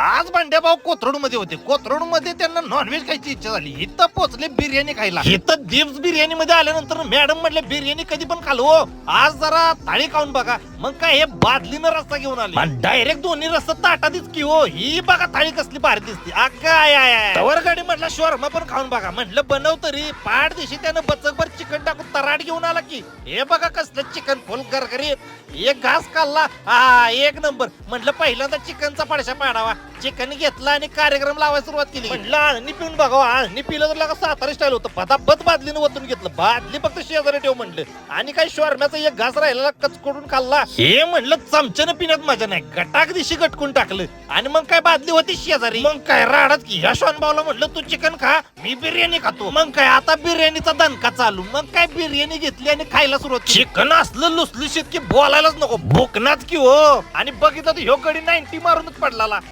आज भाऊ कोथरूडमध्ये होते. कोथरूडमध्ये त्यांना नॉनव्हेज खायची इच्छा झाली. इथं पोचले बिर्याणी खायला. इथं दिप्स बिर्याणी मध्ये आल्यानंतर मॅडम म्हटले बिर्याणी कधी पण खाल हो. आज जरा थाळी खाऊन बघा. मग काय हे बादलीनं रस्ता घेऊन आले. डायरेक्ट दोन्ही रस्ता ताटातच की हो. ही बघा थाळी कसली भारी दिसते. अगाय तवर गाडी म्हटलं शोरमा पण खाऊन बघा. म्हटलं बनव तरी. पाठ दिवशी त्यानं बचकभर चिकन टाकून तराट घेऊन आला की. हे बघा कसलं चिकन फुल गरगरीत. एक घास खाल्ला. हा एक नंबर. म्हटलं पहिल्यांदा चिकनचा पडशा पाडावा. चिकन घेतला आणि कार्यक्रम लावायला सुरुवात केली. म्हटलं आळणी पिऊन बघावं. आळणी पिलं तर लगा सातारा स्टाईल होतं. पदापत बादलीनं ओतून घेतलं. बादली फक्त शेजारी ठेव म्हणलं. आणि काय शॉर्म्याचा एक घास राहिलेला कचकडून खाल्ला. हे म्हणलं चमच्यानं पिण्यात मजा नाही. गटाक दिशी गटकून टाकलं. आणि मग काय बादली होती शेजारी? मग काय राडाच की? ह्या शॉनबावला म्हटलं तू चिकन खा मी बिर्याणी खातो. मग काय? आता बिर्याणीचा दणका चालू. मग काय बिर्याणी घेतली आणि खायला सुरुवात चिकन असलं लुसलुशीत की बोलायलाच नको. भोकनाच की हो. आणि बघितलं तर ह्यो गडी नाईन्टी मारूनच पडला